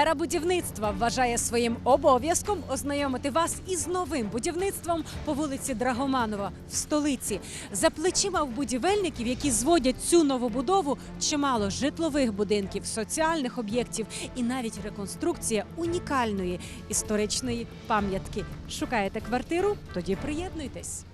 Ера будівництва вважає своїм обов'язком ознайомити вас із новим будівництвом по вулиці Драгоманова в столиці. За плечима в будівельників, які зводять цю новобудову, чимало житлових будинків, соціальних об'єктів і навіть реконструкція унікальної історичної пам'ятки. Шукаєте квартиру? Тоді приєднуйтесь.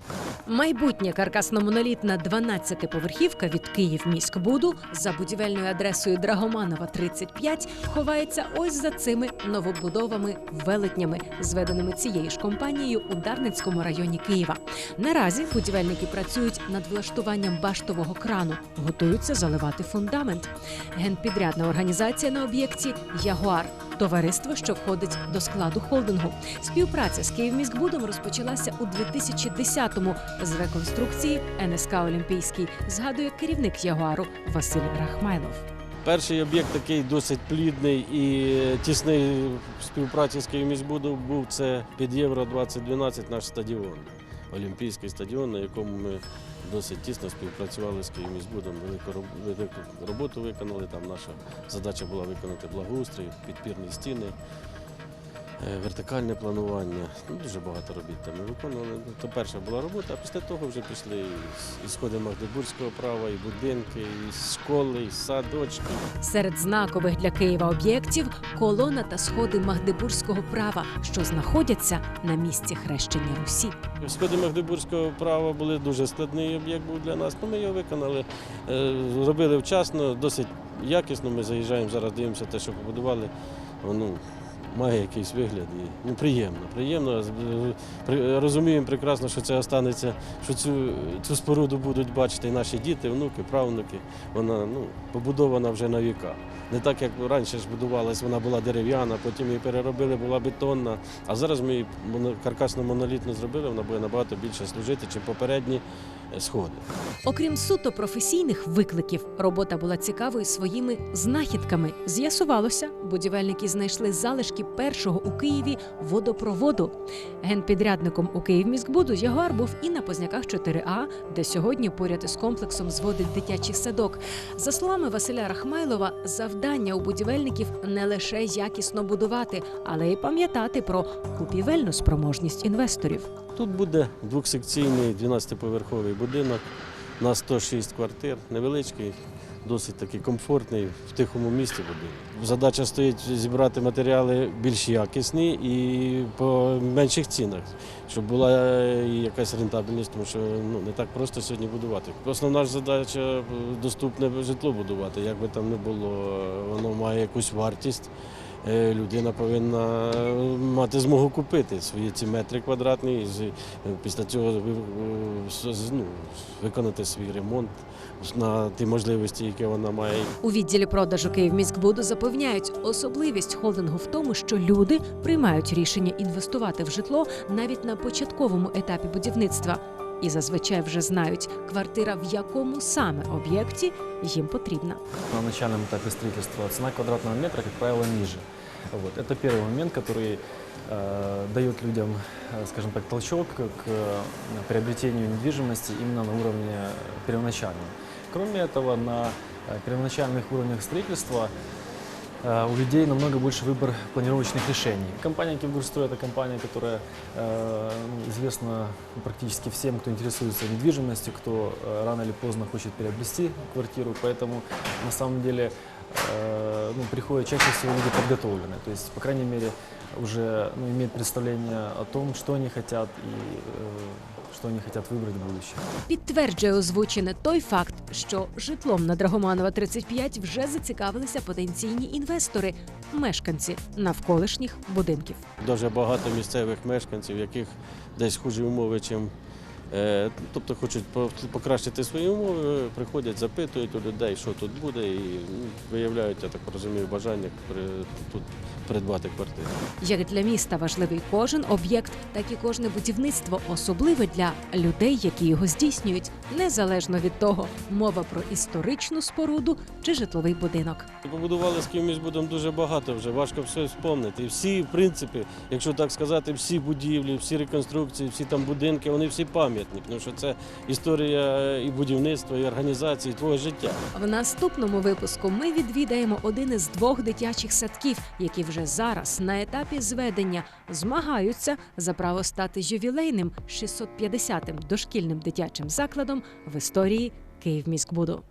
Майбутня каркасно-монолітна 12-поверхівка від Київміськбуду за будівельною адресою Драгоманова 35 ховається ось за цими новобудовами велетнями, зведеними цією ж компанією у Дарницькому районі Києва. Наразі будівельники працюють над влаштуванням баштового крану, готуються заливати фундамент. Генпідрядна організація на об'єкті Ягуар. Товариство, що входить до складу холдингу. Співпраця з Київміськбудом розпочалася у 2010-му з реконструкції НСК Олімпійський, згадує керівник Ягуару Василь Рахмайлов. Перший об'єкт такий досить плідний і тісний в співпраці з Київміськбудом був це під Євро 2012 наш стадіон. Олімпійський стадіон, на якому ми досить тісно співпрацювали з Київміськбудом. Велику, роботу виконали. Там наша задача була виконати благоустрій, підпірні стіни, вертикальне планування. Ну, дуже багато робіт там ми виконували. Ну, То перша була робота, а після того вже пішли і- сходи Магдебурзького права, і будинки, і школи, і садочки. Серед знакових для Києва об'єктів колона та сходи Магдебурзького права, що знаходяться на місці хрещення Русі. Сходи Магдебурзького права були дуже складний об'єкт був для нас. Ну, ми його виконали, е, зробили вчасно, досить якісно. Ми заїжджаємо зараз, дивимося те, що побудували. Воно має якийсь вигляд і ну, приємно. Приємно. Розуміємо прекрасно, що це останеться, що цю, цю споруду будуть бачити наші діти, внуки, правнуки. Вона ну, побудована вже на віка. Не так, як раніше ж будувалась, вона була дерев'яна, потім її переробили, була бетонна. А зараз ми її моно- каркасно-монолітно зробили, вона буде набагато більше служити, ніж попередні е, сходи. Окрім суто професійних викликів, робота була цікавою своїми знахідками. З'ясувалося, будівельники знайшли залишки першого у Києві водопроводу. Генпідрядником у Київміськбуду Ягуар був і на Позняках 4А, де сьогодні поряд із комплексом зводить дитячий садок. За словами Василя Рахмайлова, завдання у будівельників не лише якісно будувати, але й пам'ятати про купівельну спроможність інвесторів. Тут буде двохсекційний 12-поверховий будинок на 106 квартир, невеличкий, досить такий комфортний, в тихому місті будинок. Задача стоїть зібрати матеріали більш якісні і по менших цінах, щоб була е, якась рентабельність, тому що ну, не так просто сьогодні будувати. Основна ж задача е, доступне житло будувати, як би там не було, воно має якусь вартість. Е, Людина повинна е, мати змогу купити свої ці метри квадратні і е, після цього ну, виконати свій ремонт на ті можливості, які вона має. У відділі продажу Київміськбуду запевняють, особливість холдингу в тому, що люди приймають рішення інвестувати в житло навіть на початковому етапі будівництва І зазвичай вже знають, квартира в якому саме об'єкті їм потрібна. На начальном этапе строительства цена квадратного метра, как правило, ниже. Вот. Это первый момент, который э, дает людям, э, скажем так, толчок к э, приобретению недвижимости именно на уровне первоначальном. Кроме этого, на э, первоначальных уровнях строительства э, у людей намного больше выбор планировочных решений. Компания Киевгурстрой – это компания, которая э, ну, известна практически всем, кто интересуется недвижимостью, кто э, рано или поздно хочет приобрести квартиру, поэтому на самом деле э, ну, приходят чаще всего люди подготовленные, то есть, по крайней мере, уже ну, имеют представление о том, что они хотят и э, что они хотят выбрать в будущем. Підтверджує озвучене той факт, що житлом на Драгоманова 35 вже зацікавилися потенційні інвестори, мешканці навколишніх будинків. Дуже багато місцевих мешканців, яких десь хужі умови, чим. Е, Тобто хочуть покращити свої умови, приходять, запитують у людей, що тут буде, і ну, виявляють, я так розумію, бажання тут придбати квартиру. Як для міста важливий кожен об'єкт, так і кожне будівництво особливе для людей, які його здійснюють, незалежно від того, мова про історичну споруду чи житловий будинок. Побудували з Київміськбудом дуже багато вже, важко все вспомнити. І всі, в принципі, якщо так сказати, всі будівлі, всі реконструкції, всі там будинки, вони всі пам'ятні. тому що це історія і будівництва, і організації, і твого життя. В наступному випуску ми відвідаємо один із двох дитячих садків, які вже зараз на етапі зведення змагаються за право стати ювілейним 650-м дошкільним дитячим закладом в історії Київміськбуду.